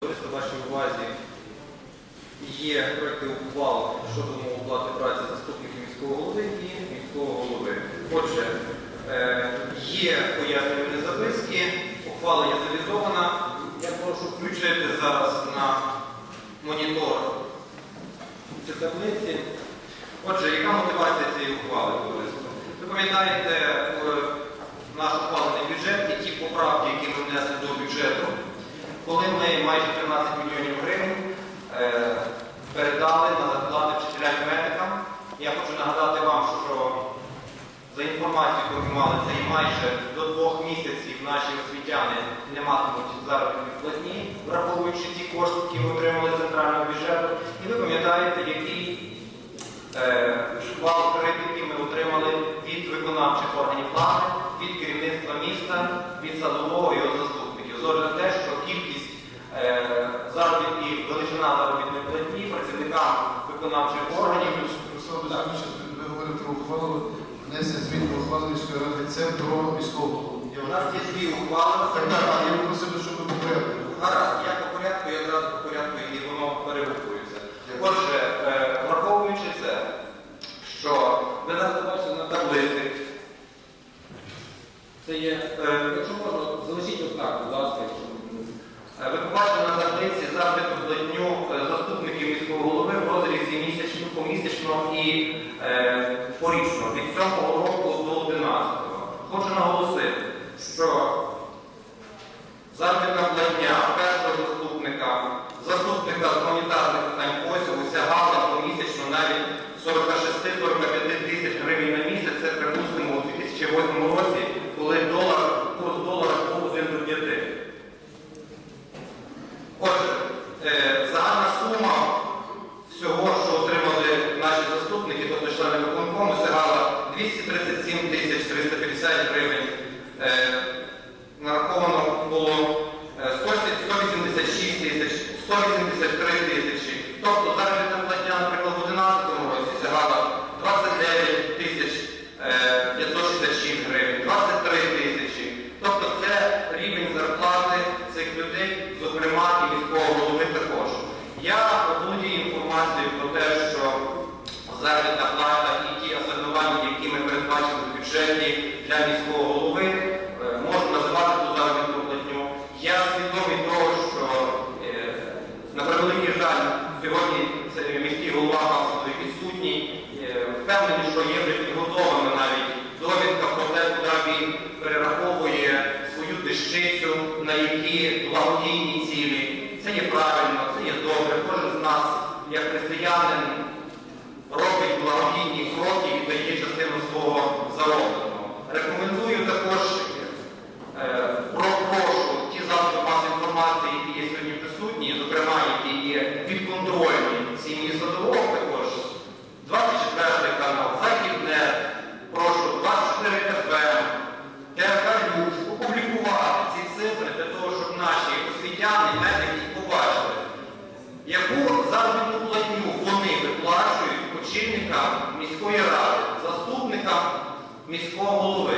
Товариство, вашій увазі є проекти ухвал щодо оплати праці заступників міського голови і міського голови. Отже, е, є пояснювальні записки, ухвала є завізована. Я прошу включити зараз на монітор ці таблиці. Отже, яка мотивація цієї ухвали? Ви пам'ятаєте е, наш ухвалений бюджет і ті поправки, які ми внесли до бюджету, коли майже 13 мільйонів гривень е, передали на зарплати вчителям і медикам. Я хочу нагадати вам, що за інформацією, яку ми мали, це і майже до двох місяців наші освітяни не матимуть заробітні платні, враховуючи ті кошти, які ми отримали з центрального бюджету. І ви пам'ятаєте, який е, шквал критики ми отримали від виконавчих органів влади, від керівництва міста, від садового і його заступників. Зорі на те, що кількість е, заробітні, величина заробітної платні виконавчих органів ви говорите про ухвалу внесення змін до ухвали міської ради. Це про голову. у нас є дві ухвали. Я просив, щоб ви попередили. Гаразд, я по порядку, я одразу по порядку і воно перегукується. Отже, е, враховуючи це, що ви зараз бачите на таблиці, Це є, е, якщо можна, залишіть отак, будь ласка, якщо Е, Ви побачите на таблиці заробітну платню е, заступників міського голови в розрізі місячно, помісячно і е, порічно від 7 року до 11. Хочу наголосити, що заробітна дня першого заступника, заступника з гуманітарних питань посіву сягала помісячно навіть 46-45 тисяч гривень на місяць. Це припустимо у 2008 році, нараховано було е, 100 186 тисяч, 183 тисячі. Тобто заробітна платня, наприклад, в 2011 році сягала 29 тисяч е, 566 гривень, 23 тисячі. Тобто це рівень зарплати цих людей, зокрема і міського голови також. Я володію інформацією про те, що заробітна плата і ті асигнування, які ми передбачили в бюджеті для міського голови, благодійні цілі. Це є правильно, це є добре. Кожен з нас, як християнин, міської ради, заступникам міського голови.